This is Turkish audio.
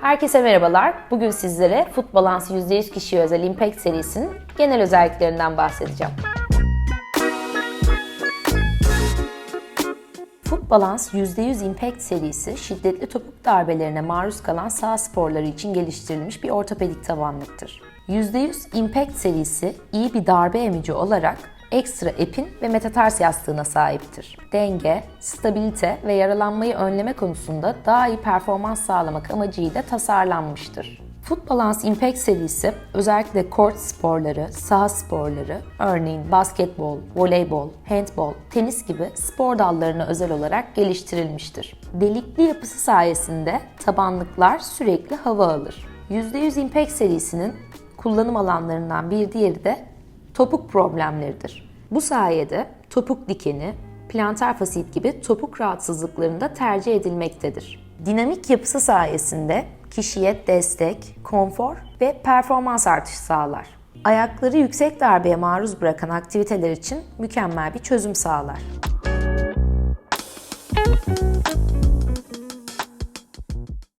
Herkese merhabalar. Bugün sizlere Foot Balance %100 kişiye özel Impact serisinin genel özelliklerinden bahsedeceğim. Foot Balance %100 Impact serisi şiddetli topuk darbelerine maruz kalan sağ sporları için geliştirilmiş bir ortopedik tabanlıktır. %100 Impact serisi iyi bir darbe emici olarak ekstra epin ve metatars yastığına sahiptir. Denge, stabilite ve yaralanmayı önleme konusunda daha iyi performans sağlamak amacıyla tasarlanmıştır. Foot Balance Impact serisi özellikle kort sporları, saha sporları, örneğin basketbol, voleybol, handbol, tenis gibi spor dallarına özel olarak geliştirilmiştir. Delikli yapısı sayesinde tabanlıklar sürekli hava alır. %100 Impact serisinin kullanım alanlarından bir diğeri de topuk problemleridir. Bu sayede topuk dikeni, plantar fasit gibi topuk rahatsızlıklarında tercih edilmektedir. Dinamik yapısı sayesinde kişiye destek, konfor ve performans artışı sağlar. Ayakları yüksek darbeye maruz bırakan aktiviteler için mükemmel bir çözüm sağlar.